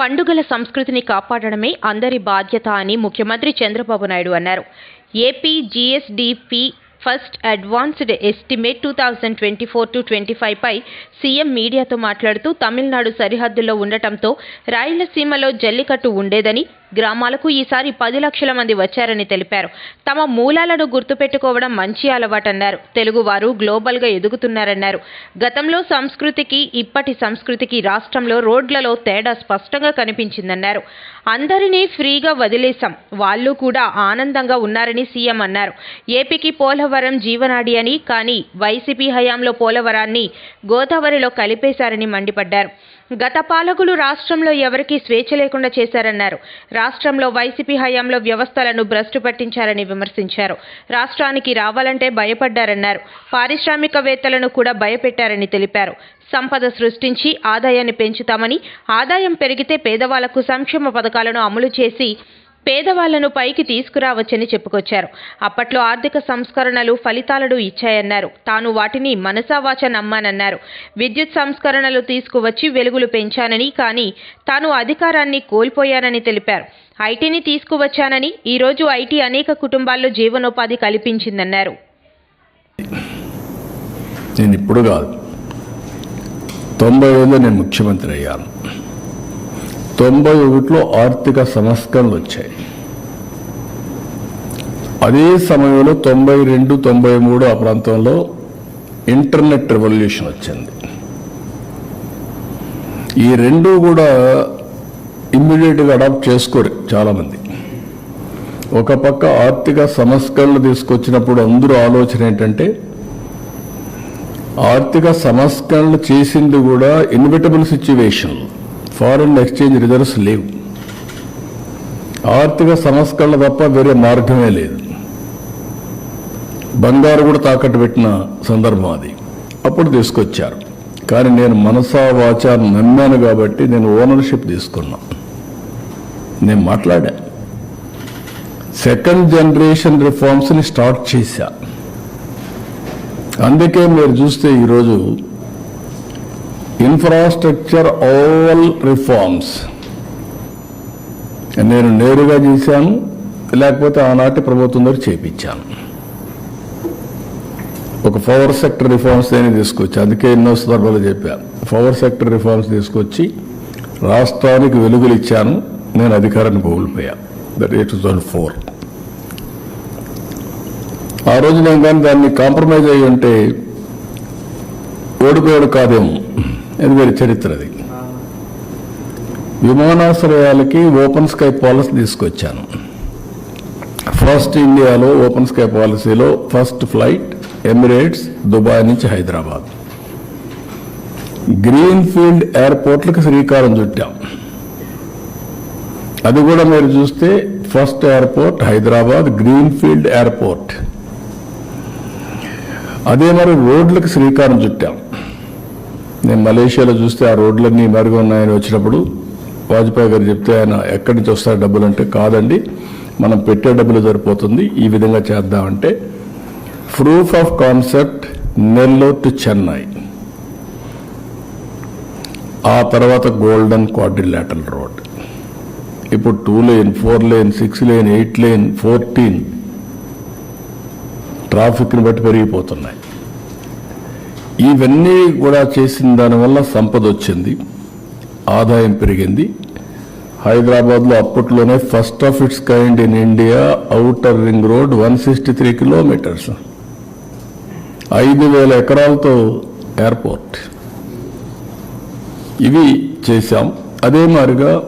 పండుగల సంస్కృతిని కాపాడడమే అందరి బాధ్యత అని ముఖ్యమంత్రి చంద్రబాబు నాయుడు అన్నారు. AP GSDP first advanced estimate two thousand twenty four to twenty five pi CM మీడియాతో మాట్లాడుతూ తమిళనాడు సరిహద్దుల్లో ఉండటంతో రాయలసీమలో జల్లికట్టు ఉండేదని గ్రామాలకు ఈసారి పది లక్షల మంది వచ్చారని తెలిపారు. తమ మూలాలను గుర్తుపెట్టుకోవడం మంచి అలవాటన్నారు. తెలుగువారు గ్లోబల్గా ఎదుగుతున్నారన్నారు. గతంలో సంస్కృతికి ఇప్పటి సంస్కృతికి రాష్ట్రంలో రోడ్లలో తేడా స్పష్టంగా కనిపించిందన్నారు. అందరినీ ఫ్రీగా వదిలేశాం. వాళ్ళు కూడా ఆనందంగా ఉన్నారని సీఎం అన్నారు. ఏపీకి పోలవరం జీవనాడి అని కానీ వైసీపీ హయాంలో పోలవరాన్ని గోదావరిలో కలిపేశారని మండిపడ్డారు. గత పాలకులు రాష్ట్రంలో ఎవరికీ స్వేచ్ఛ లేకుండా చేశారన్నారు. రాష్ట్రంలో వైసీపీ హయాంలో వ్యవస్థలను భ్రష్టు పట్టించారని విమర్శించారు. రాష్ట్రానికి రావాలంటే భయపడ్డారన్నారు. పారిశ్రామికవేత్తలను కూడా భయపెట్టారని తెలిపారు. సంపద సృష్టించి ఆదాయాన్ని పెంచుతామని ఆదాయం పెరిగితే పేదవాళ్ళకు సంక్షేమ పథకాలను అమలు చేసి పేదవాళ్ళను పైకి తీసుకురావచ్చని చెప్పుకొచ్చారు. అప్పట్లో ఆర్థిక సంస్కరణలు ఫలితాలను ఇచ్చాయన్నారు. తాను వాటిని మనసావాచ నమ్మానన్నారు. విద్యుత్ సంస్కరణలు తీసుకువచ్చి వెలుగులు పెంచానని కానీ తాను అధికారాన్ని కోల్పోయానని తెలిపారు. ఐటీని తీసుకువచ్చానని ఈరోజు ఐటీ అనేక కుటుంబాల్లో జీవనోపాధి కల్పించిందన్నారు. నేను ఇప్పుడు కాదు. తొంభై ఐదులో నేను ముఖ్యమంత్రి అయ్యాను. తొంభై ఒకటిలో ఆర్థిక సంస్కరణలు వచ్చాయి. అదే సమయంలో తొంభై రెండు తొంభై మూడు ఆ ప్రాంతంలో ఇంటర్నెట్ రెవల్యూషన్ వచ్చింది. ఈ రెండు కూడా ఇమ్మీడియట్గా అడాప్ట్ చేసుకోరు చాలామంది. ఒక పక్క ఆర్థిక సంస్కరణలు తీసుకొచ్చినప్పుడు అందరూ ఆలోచన ఏంటంటే ఆర్థిక సంస్కరణలు చేసింది కూడా ఇన్విటబుల్ సిచ్యువేషన్లు. ఫారిన్ ఎక్స్చేంజ్ రిజర్వ్స్ లేవు. ఆర్థిక సంస్కరణ తప్ప వేరే మార్గమే లేదు. బంగారు కూడా తాకట్టు పెట్టిన సందర్భం అది. అప్పుడు తీసుకొచ్చారు. కానీ నేను మనసా వాచా నమ్మాను కాబట్టి నేను ఓనర్షిప్ తీసుకున్నా. నేను మాట్లాడా? సెకండ్ జనరేషన్ రిఫార్మ్స్ని స్టార్ట్ చేశా. అందుకే మీరు చూస్తే ఈరోజు ఇన్ఫ్రాస్ట్రక్చర్ ఆల్ రిఫార్మ్స్ నేను నేరుగా చేశాను లేకపోతే ఆనాటి ప్రభుత్వం దగ్గర చేపించాను. ఒక పవర్ సెక్టర్ రిఫార్మ్స్ నేను తీసుకొచ్చి అందుకే ఎన్నో సందర్భాలు చెప్పాను పవర్ సెక్టర్ రిఫార్మ్స్ తీసుకొచ్చి రాష్ట్రానికి వెలుగులు ఇచ్చాను నేను అధికారాన్ని కోల్పోయాను దట్ ఏ థౌజండ్ ఫోర్ ఆ రోజు నేను కానీ దాన్ని కాంప్రమైజ్ అయ్యి ఉంటే ఓడిపోయాడు కాదేమో. అది వేరే చరిత్ర అది. విమానాశ్రయాలకి ఓపెన్ స్కై పాలసీ తీసుకొచ్చాను. ఫస్ట్ ఇండియాలో ఓపెన్ స్కై పాలసీలో ఫస్ట్ ఫ్లైట్ ఎమిరేట్స్ దుబాయ్ నుంచి హైదరాబాద్. గ్రీన్ ఫీల్డ్ ఎయిర్పోర్ట్లకు శ్రీకారం చుట్టాం. అది కూడా మీరు చూస్తే first airport Hyderabad green field airport. అదే మరి రోడ్లకు శ్రీకారం చుట్టాం. నేను మలేషియాలో చూస్తే ఆ రోడ్లన్నీ మరుగు ఉన్నాయని వచ్చినప్పుడు వాజ్పేయి గారు చెప్తే ఆయన ఎక్కడి నుంచి వస్తారు డబ్బులు అంటే కాదండి మనం పెట్టే డబ్బులు సరిపోతుంది ఈ విధంగా చేద్దామంటే proof of concept Nellore to Chennai. ఆ తర్వాత గోల్డెన్ క్వాడ్రిలాటరల్ రోడ్ ఇప్పుడు two lane four lane six lane eight lane fourteen ట్రాఫిక్ని బట్టి పెరిగిపోతున్నాయి. ఇవన్నీ కూడా చేసిన దానివల్ల సంపద వచ్చింది ఆదాయం పెరిగింది. హైదరాబాద్లో అప్పట్లోనే first of its kind in India outer ring road one sixty three kilometres. ఐదు వేల ఎకరాలతో ఎయిర్పోర్ట్. ఇవి చేశాం. అదే మాదిరిగా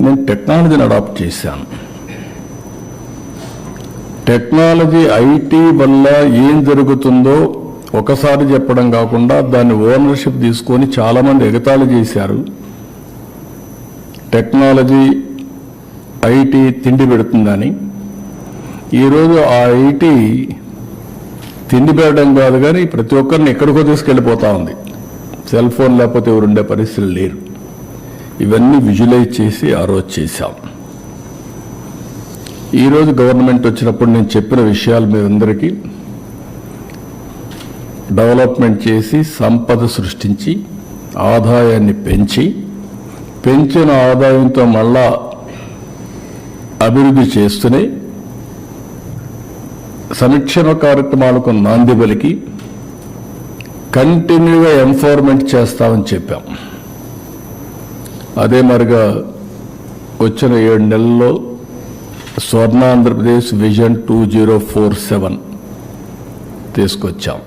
నేను టెక్నాలజీని అడాప్ట్ చేశాను. టెక్నాలజీ ఐటీ వల్ల ఏం జరుగుతుందో ఒకసారి చెప్పడం కాకుండా దాన్ని ఓనర్షిప్ తీసుకొని చాలామంది ఎగతాళి చేశారు. టెక్నాలజీ ఐటీ తిండి పెడుతుందని. ఈరోజు ఆ ఐటీ తిండి పెట్టడం కాదు కానీ ప్రతి ఒక్కరిని ఎక్కడికో తీసుకెళ్ళిపోతా ఉంది. సెల్ ఫోన్ లేకపోతే ఎవరుండే పరిస్థితులు లేరు. ఇవన్నీ విజువలైజ్ చేసి ఆ రోజు చేశాం. ఈరోజు గవర్నమెంట్ వచ్చినప్పుడు నేను చెప్పిన విషయాలు మీ అందరికీ. డెవలప్మెంట్ చేసి సంపద సృష్టించి ఆదాయాన్ని పెంచి పెంచిన ఆదాయంతో మళ్ళా అభివృద్ధి చేస్తూనే సంక్షేమ కార్యక్రమాలకు నాంది పలికి కంటిన్యూగా ఎంఫోర్మెంట్ చేస్తామని చెప్పాం. అదే మరిగా వచ్చిన ఏడు నెలల్లో Swarna Andhra Pradesh vision two zero four seven తీసుకొచ్చాం.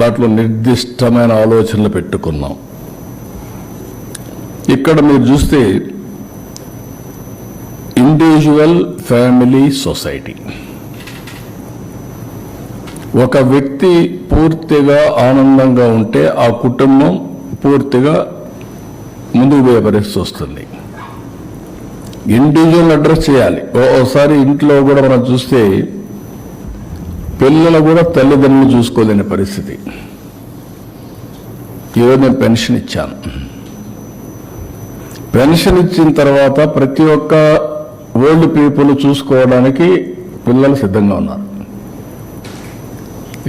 దాంట్లో నిర్దిష్టమైన ఆలోచనలు పెట్టుకున్నాం. ఇక్కడ మీరు చూస్తే ఇండివిజువల్ ఫ్యామిలీ సొసైటీ ఒక వ్యక్తి పూర్తిగా ఆనందంగా ఉంటే ఆ కుటుంబం పూర్తిగా ముందుకు పోయే పరిస్థితి వస్తుంది. ఇండివిజువల్ అడ్రస్ చేయాలి. ఓసారి ఇంట్లో కూడా మనం చూస్తే పిల్లలు కూడా తల్లిదండ్రులు చూసుకోలేని పరిస్థితి. ఈరోజు నేను పెన్షన్ ఇచ్చాను. పెన్షన్ ఇచ్చిన తర్వాత ప్రతి ఒక్క ఓల్డ్ పీపుల్ చూసుకోవడానికి పిల్లలు సిద్ధంగా ఉన్నారు.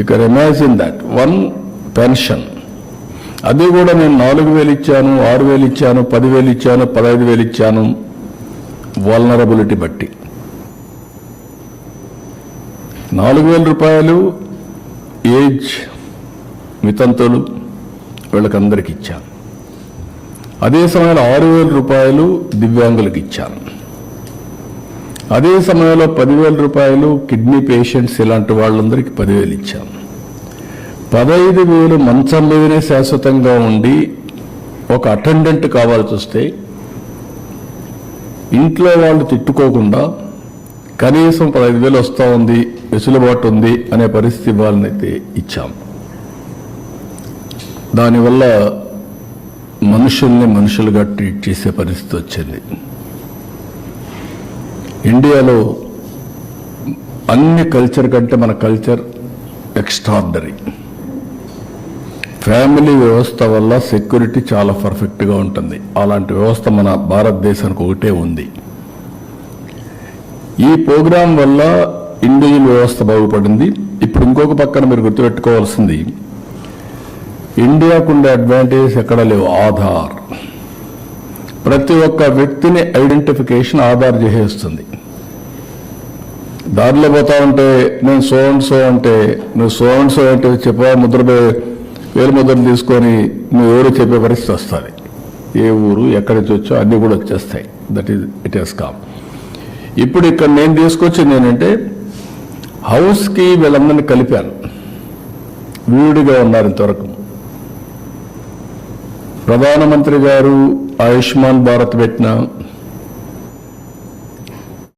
ఇక్కడ ఇమాజిన్ దట్ వన్ పెన్షన్ అది కూడా నేను నాలుగు వేలు ఇచ్చాను ఆరు వేలు ఇచ్చాను పదివేలు ఇచ్చాను పదహైదు వేలు ఇచ్చాను. వల్నరబులిటీ బట్టి. నాలుగు వేల రూపాయలు ఏజ్ మితంతులు వీళ్ళకందరికి ఇచ్చాను. అదే సమయంలో ఆరు వేల రూపాయలు దివ్యాంగులకు ఇచ్చాను. అదే సమయంలో పదివేల రూపాయలు కిడ్నీ పేషెంట్స్ ఇలాంటి వాళ్ళందరికీ పదివేలు ఇచ్చాను. పదహైదు వేలు మంచం మీదనే శాశ్వతంగా ఉండి ఒక అటెండెంట్ కావాల్సి వస్తే ఇంట్లో వాళ్ళు తిట్టుకోకుండా కనీసం పదహైదు వేలు వస్తూ ఉంది వెసులుబాటు ఉంది అనే పరిస్థితి వాళ్ళనైతే ఇచ్చాం. దానివల్ల మనుషుల్ని మనుషులుగా ట్రీట్ చేసే పరిస్థితి వచ్చింది. ఇండియాలో అన్ని కల్చర్ కంటే మన కల్చర్ ఎక్స్ట్రాడనరీ ఫ్యామిలీ వ్యవస్థ వల్ల సెక్యూరిటీ చాలా పర్ఫెక్ట్గా ఉంటుంది. అలాంటి వ్యవస్థ మన భారతదేశానికి ఒకటే ఉంది. ఈ ప్రోగ్రాం వల్ల ఇండియన్ వ్యవస్థ బాగుపడింది. ఇప్పుడు ఇంకొక పక్కన మీరు గుర్తుపెట్టుకోవాల్సింది ఇండియాకు ఉండే అడ్వాంటేజ్ ఎక్కడ లేవు ఆధార్. ప్రతి ఒక్క వ్యక్తిని ఐడెంటిఫికేషన్ ఆధార్ చేసేస్తుంది. దారిలో పోతా ఉంటే నేను సో అండ్ సో అంటే నువ్వు సో అండ్ సో అంటే చెప్పా ముద్ర పే- వేలు ముద్రలు తీసుకొని నువ్వు ఎవరు చెప్పే పరిస్థితి వస్తుంది. ఏ ఊరు ఎక్కడి నుంచి వచ్చో అన్నీ కూడా వచ్చేస్తాయి. That is it Hess com ఇప్పుడు ఇక్కడ నేను తీసుకొచ్చింది ఏంటంటే హౌస్కి వీళ్ళందరినీ కలిపాను వీడిగా ఉన్నారు ఇంతవరకు. ప్రధానమంత్రి గారు ఆయుష్మాన్ భారత్ పెట్టిన